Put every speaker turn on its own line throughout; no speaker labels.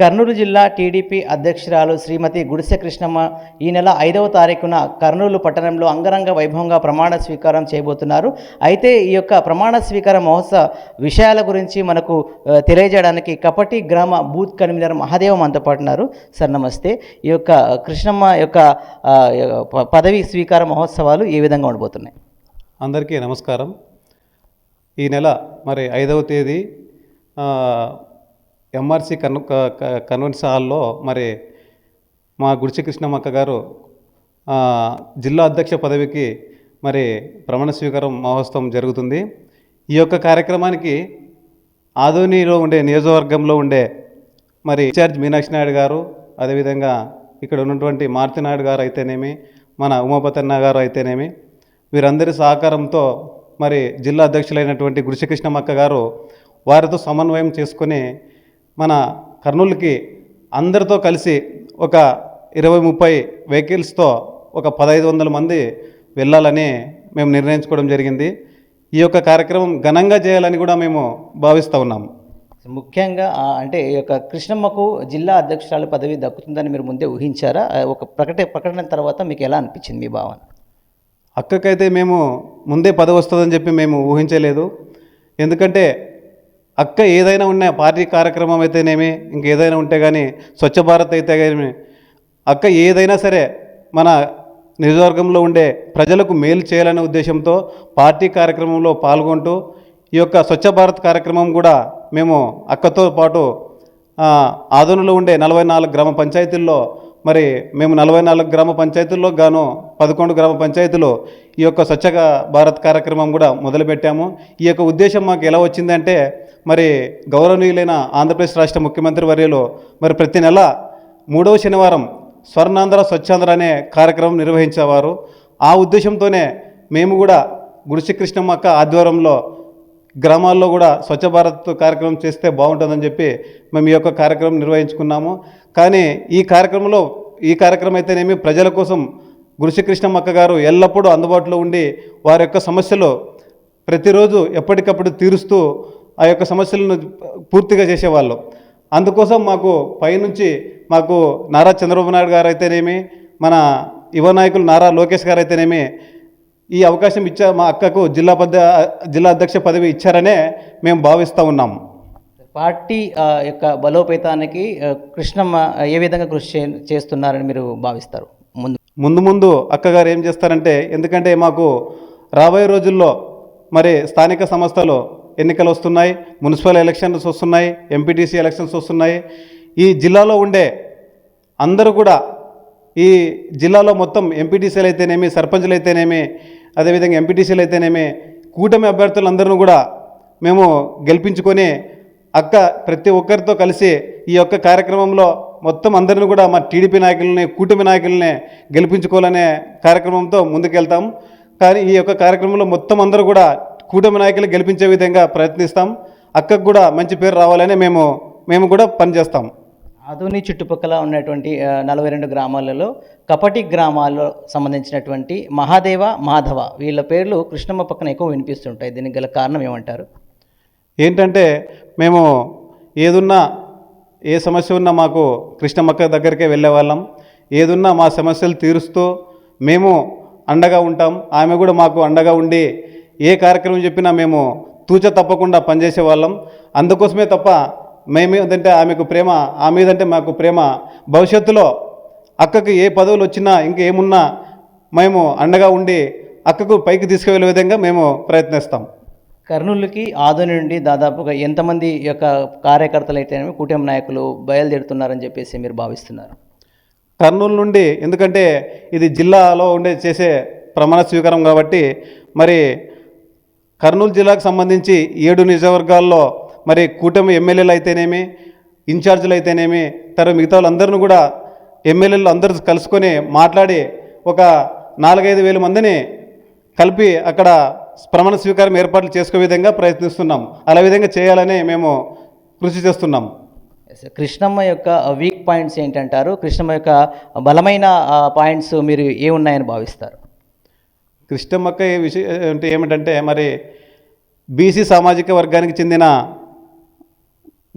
కర్నూలు జిల్లా టీడీపీ అధ్యక్షురాలు శ్రీమతి గుడిసె కృష్ణమ్మ ఈ నెల ఐదవ తారీఖున కర్నూలు పట్టణంలో అంగరంగ వైభవంగా ప్రమాణ స్వీకారం చేయబోతున్నారు. అయితే ఈ యొక్క ప్రమాణ స్వీకార మహోత్సవ విషయాల గురించి మనకు తెలియజేయడానికి కపటి గ్రామ బూత్ కన్వీనర్ మహాదేవ మనతో పాటు ఉన్నారు సార్ నమస్తే. ఈ యొక్క కృష్ణమ్మ యొక్క పదవి స్వీకార మహోత్సవాలు ఏ విధంగా ఉండబోతున్నాయి?
అందరికీ నమస్కారం. ఈ నెల మరి ఐదవ తేదీ ఎంఆర్సి కన్ క- క- హాల్లో మరి మా గుడిచకృష్ణమ్మక్క గారు జిల్లా అధ్యక్ష పదవికి మరి ప్రమాణ స్వీకారం మహోత్సవం జరుగుతుంది. ఈ యొక్క కార్యక్రమానికి ఆదోనిలో ఉండే నియోజకవర్గంలో ఉండే మరి ఇన్ఛార్జ్ మీనాక్షి నాయుడు గారు అదేవిధంగా ఇక్కడ ఉన్నటువంటి మారుతినాయుడు గారు అయితేనేమి మన ఉమాపతన్న గారు అయితేనేమి వీరందరి సహకారంతో మరి జిల్లా అధ్యక్షులైనటువంటి గుడిశకృష్ణమక్క గారు వారితో సమన్వయం చేసుకుని మన కర్నూలుకి అందరితో కలిసి ఒక ఇరవై ముప్పై వెహికల్స్తో ఒక పదహైదు వందల మంది వెళ్ళాలని మేము నిర్ణయించుకోవడం జరిగింది. ఈ యొక్క కార్యక్రమం ఘనంగా చేయాలని కూడా మేము భావిస్తూ ఉన్నాము
ముఖ్యంగా అంటే ఈ యొక్క కృష్ణమ్మకు జిల్లా అధ్యక్షురాలు పదవి దక్కుతుందని మీరు ముందే ఊహించారా? ఒక ప్రకట ప్రకటన తర్వాత మీకు ఎలా అనిపించింది మీ భావన?
అక్కకైతే మేము ముందే పదవి వస్తుందని చెప్పి మేము ఊహించలేదు. ఎందుకంటే అక్క ఏదైనా ఉన్నా పార్టీ కార్యక్రమం అయితేనేమి ఇంకేదైనా ఉంటే కానీ స్వచ్ఛ భారత్ అయితే కానీ అక్క ఏదైనా సరే మన నియోజకవర్గంలో ఉండే ప్రజలకు మేలు చేయాలనే ఉద్దేశంతో పార్టీ కార్యక్రమంలో పాల్గొంటూ ఈ యొక్క స్వచ్ఛ భారత్ కార్యక్రమం కూడా మేము అక్కతో పాటు ఆ, ఉండే నలభై నాలుగు గ్రామ పంచాయతీల్లో మరి మేము నలభై నాలుగు గ్రామ పంచాయతీల్లో గాను పదకొండు గ్రామ పంచాయతీలో ఈ యొక్క స్వచ్ఛ భారత్ కార్యక్రమం కూడా మొదలుపెట్టాము. ఈ యొక్క ఉద్దేశం మాకు ఎలా వచ్చిందంటే మరి గౌరవనీయులైన ఆంధ్రప్రదేశ్ రాష్ట్ర ముఖ్యమంత్రి వర్యలో మరి ప్రతి నెల మూడవ శనివారం స్వర్ణాంధ్ర స్వచ్ఛాంధ్ర అనే కార్యక్రమం నిర్వహించేవారు. ఆ ఉద్దేశంతోనే మేము కూడా గుడిసి అక్క ఆధ్వర్యంలో గ్రామాల్లో కూడా స్వచ్ఛ భారత్ కార్యక్రమం చేస్తే బాగుంటుందని చెప్పి మేము ఈ యొక్క కార్యక్రమం నిర్వహించుకున్నాము. కానీ ఈ కార్యక్రమంలో ఈ కార్యక్రమం అయితేనేమి ప్రజల కోసం గురుశకృష్ణమ్మక్క గారు ఎల్లప్పుడూ అందుబాటులో ఉండి వారి యొక్క సమస్యలు ప్రతిరోజు ఎప్పటికప్పుడు తీరుస్తూ ఆ యొక్క సమస్యలను పూర్తిగా చేసేవాళ్ళు. అందుకోసం మాకు పైనుంచి మాకు నారా చంద్రబాబు నాయుడు గారు అయితేనేమి మన యువ నాయకులు నారా లోకేష్ గారు అయితేనేమి ఈ అవకాశం ఇచ్చా మా అక్కకు జిల్లా పద జిల్లా అధ్యక్ష పదవి ఇచ్చారనే మేము భావిస్తూ ఉన్నాము
పార్టీ యొక్క బలోపేతానికి కృష్ణమ్మ ఏ విధంగా కృషి చే చేస్తున్నారని మీరు భావిస్తారు? ముందు
ముందు అక్కగారు ఏం చేస్తారంటే ఎందుకంటే మాకు రాబోయే రోజుల్లో మరి స్థానిక సంస్థలు ఎన్నికలు వస్తున్నాయి మున్సిపల్ ఎలక్షన్స్ వస్తున్నాయి ఎంపీటీసీ ఎలక్షన్స్ వస్తున్నాయి. ఈ జిల్లాలో ఉండే అందరూ కూడా ఈ జిల్లాలో మొత్తం ఎంపీటీసీలు అయితేనేమి సర్పంచులు అయితేనేమి అదేవిధంగా ఎంపీటీసీలు అయితేనేమి కూటమి అభ్యర్థులందరినీ కూడా మేము గెలిపించుకొని అక్క ప్రతి ఒక్కరితో కలిసి ఈ యొక్క కార్యక్రమంలో మొత్తం అందరిని కూడా మా టీడీపీ నాయకులని కూటమి నాయకులని గెలిపించుకోవాలనే కార్యక్రమంతో ముందుకెళ్తాం. కానీ ఈ యొక్క కార్యక్రమంలో మొత్తం అందరూ కూడా కూటమి నాయకులు గెలిపించే విధంగా ప్రయత్నిస్తాం. అక్కకు కూడా మంచి పేరు రావాలని మేము మేము కూడా పనిచేస్తాం.
ఆధుని చుట్టుపక్కల ఉన్నటువంటి నలభై రెండు గ్రామాలలో కపటి గ్రామాల్లో సంబంధించినటువంటి మహాదేవ మాధవ వీళ్ళ పేర్లు కృష్ణమ్మ పక్కన ఎక్కువ వినిపిస్తుంటాయి. దీనికి గల కారణం ఏమంటారు?
ఏంటంటే మేము ఏదున్నా ఏ సమస్య ఉన్నా మాకు కృష్ణమక్క దగ్గరికే వెళ్ళేవాళ్ళం. ఏదున్నా మా సమస్యలు తీరుస్తూ మేము అండగా ఉంటాం. ఆమె కూడా మాకు అండగా ఉండి ఏ కార్యక్రమం చెప్పినా మేము తూచ తప్పకుండా పనిచేసే వాళ్ళం అందుకోసమే తప్ప మేము ఆమెకు ప్రేమ ఆ మీదంటే మాకు ప్రేమ. భవిష్యత్తులో అక్కకు ఏ పదవులు వచ్చినా ఇంకేమున్నా మేము అండగా ఉండి అక్కకు పైకి తీసుకువెళ్ళే విధంగా మేము ప్రయత్నిస్తాం.
కర్నూలుకి ఆదోని నుండి దాదాపుగా ఎంతమంది యొక్క కార్యకర్తలు అయితేనేమి కూటమి నాయకులు బయలుదేరుతున్నారని చెప్పేసి మీరు భావిస్తున్నారు?
కర్నూలు నుండి ఎందుకంటే ఇది జిల్లాలో ఉండే చేసే ప్రమాణ స్వీకారం కాబట్టి మరి కర్నూలు జిల్లాకు సంబంధించి ఏడు నియోజకవర్గాల్లో మరి కూటమి ఎమ్మెల్యేలు అయితేనేమి ఇన్ఛార్జీలు అయితేనేమి తర్వాత మిగతా వాళ్ళందరిని కూడా ఎమ్మెల్యేలు అందరూ కలుసుకొని మాట్లాడి ఒక నాలుగైదు వేల మందిని కలిపి అక్కడ ప్రమాణ స్వీకారం ఏర్పాట్లు చేసుకునే విధంగా ప్రయత్నిస్తున్నాం. అలా విధంగా చేయాలని మేము కృషి చేస్తున్నాం.
కృష్ణమ్మ యొక్క వీక్ పాయింట్స్ ఏంటంటారు? కృష్ణమ్మ యొక్క బలమైన పాయింట్స్ మీరు ఏ ఉన్నాయని భావిస్తారు?
కృష్ణమ్మక్క ఏ విషయం అంటే ఏమిటంటే మరి బీసీ సామాజిక వర్గానికి చెందిన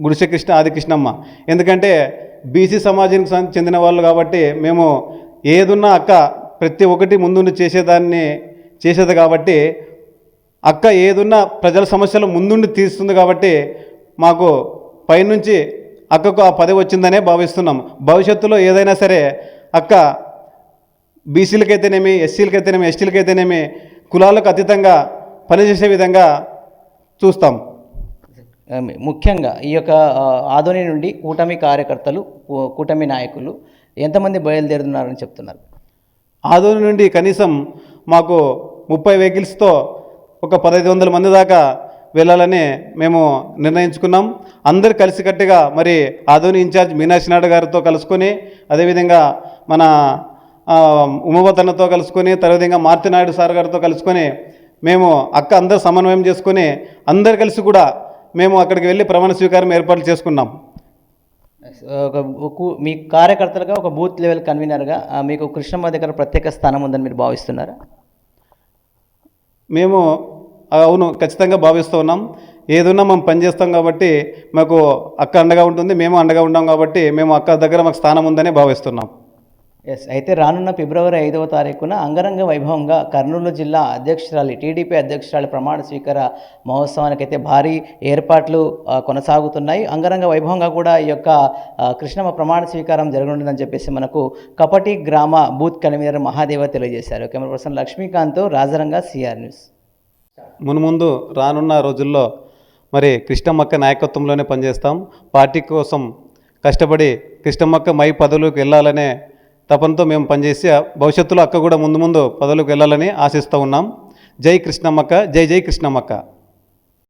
గుడిసె కృష్ణ ఆదికృష్ణమ్మ. ఎందుకంటే బీసీ సమాజానికి చెందిన వాళ్ళు కాబట్టి మేము ఏదున్నా అక్క ప్రతి ఒక్కటి ముందుండి చేసేదాన్ని చేసేది కాబట్టి అక్క ఏదున్నా ప్రజల సమస్యలు ముందుండి తీరుస్తుంది కాబట్టి మాకు పైనుంచి అక్కకు ఆ పదవి వచ్చిందనే భావిస్తున్నాం. భవిష్యత్తులో ఏదైనా సరే అక్క బీసీలకైతేనేమి ఎస్సీలకైతేనేమి ఎస్టీలకైతేనేమి కులాలకు అతీతంగా పనిచేసే విధంగా చూస్తాం.
ముఖ్యంగా ఈ యొక్క ఆ, ఆదోని నుండి కూటమి కార్యకర్తలు కూటమి నాయకులు ఎంతమంది బయలుదేరుతున్నారని చెప్తున్నారు?
ఆదోని నుండి కనీసం మాకు ముప్పై వెహికల్స్తో ఒక పదహైదు వందల మంది దాకా వెళ్ళాలని మేము నిర్ణయించుకున్నాం. అందరు కలిసికట్టుగా మరి ఆధుని ఇన్ఛార్జ్ మీనాక్షి నాయుడు గారితో కలుసుకొని అదేవిధంగా మన ఆ, ఉమావతన్నతో కలుసుకొని తర్వాత మారుతి నాయుడు సార్ గారితో కలుసుకొని మేము అక్క అందరు సమన్వయం చేసుకొని అందరు కలిసి కూడా మేము అక్కడికి వెళ్ళి ప్రమాణ స్వీకారం ఏర్పాట్లు చేసుకున్నాం.
ఒక మీ కార్యకర్తలుగా ఒక బూత్ లెవెల్ కన్వీనర్గా మీకు కృష్ణమ్మ దగ్గర ప్రత్యేక స్థానం ఉందని మీరు భావిస్తున్నారా?
మేము అవును ఖచ్చితంగా భావిస్తూ ఉన్నాం. ఏదున్నా మేము పనిచేస్తాం కాబట్టి మాకు అక్క అండగా ఉంటుంది మేము అండగా ఉన్నాం కాబట్టి మేము అక్క దగ్గర మాకు స్థానం ఉందని భావిస్తున్నాం.
ఎస్ అయితే రానున్న ఫిబ్రవరి ఐదవ తారీఖున అంగరంగ వైభవంగా కర్నూలు జిల్లా అధ్యక్షురాలి టీడీపీ అధ్యక్షురాలి ప్రమాణ స్వీకార మహోత్సవానికి అయితే భారీ ఏర్పాట్లు కొనసాగుతున్నాయి. అంగరంగ వైభవంగా కూడా ఈ యొక్క కృష్ణమ కృష్ణమ్మ ప్రమాణ స్వీకారం జరగనుందని చెప్పేసి మనకు కపటి గ్రామ బూత్ కన్వీనర్ మహాదేవ తెలియజేశారు. Camera person Lakshmikanth Rajaranga CR news
మునుముందు రానున్న రోజుల్లో మరి కృష్ణమ్మక్క నాయకత్వంలోనే పనిచేస్తాం. పార్టీ కోసం కష్టపడి కృష్ణమ్మక్క మై పదవులకు వెళ్ళాలనే తపనతో మేము పనిచేసి భవిష్యత్తులో అక్క కూడా ముందు ముందు పదవులకు వెళ్ళాలని ఆశిస్తూ ఉన్నాం. జై కృష్ణమ్మక్క జై జై కృష్ణమ్మక్క.